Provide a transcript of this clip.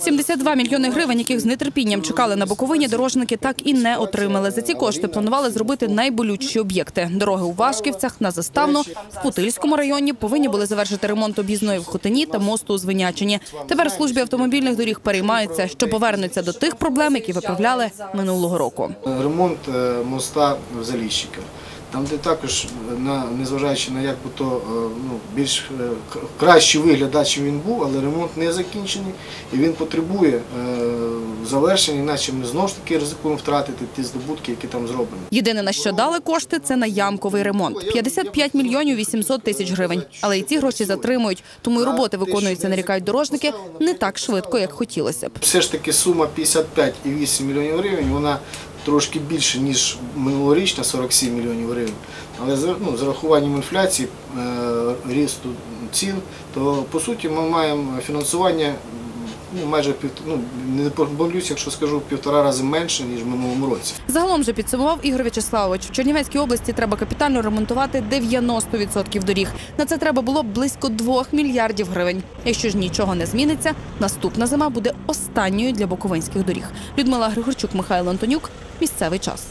72 мільйони гривень, яких з нетерпінням чекали на Буковині, дорожники так і не отримали. За ці кошти планували зробити найболючіші об'єкти. Дороги у Вашківцях, на Заставну, в Путильському районі повинні були завершити ремонт об'їзної в Хотині та мосту у Звинячині. Тепер службі автомобільних доріг переймаються, що повернуться до тих проблем, які виправляли минулого року. Ремонт е, моста в Заліщиках. Там, де також, на, незважаючи на як би то е, ну, більш е, кращий вигляд, чим він був, але ремонт не закінчений і він потребує е, завершення, іначе ми знову ж таки ризикуємо втратити ті здобутки, які там зроблені. Єдине на що дали кошти, це на ямковий ремонт 55 мільйонів 800 тисяч гривень. Але і ці гроші затримують, тому і роботи виконуються, нарікають дорожники, не так швидко, як хотілося б. Все ж таки сума 55,8 мільйонів гривень, вона трошки більше, ніж минулорічна 47 мільйонів гривень. Але ну, з рахуванням інфляції, е, рісту цін, то по суті ми маємо фінансування ну, майже пів, ну, не помилюсь, якщо скажу півтора рази менше, ніж в минулому році. Загалом же підсумував Ігор В'ячеславович. В Чернівецькій області треба капітально ремонтувати 90% доріг. На це треба було близько 2 мільярдів гривень. Якщо ж нічого не зміниться, наступна зима буде останньою для буковинських доріг. Людмила Григорчук, Михайло Антонюк. Місцевий час.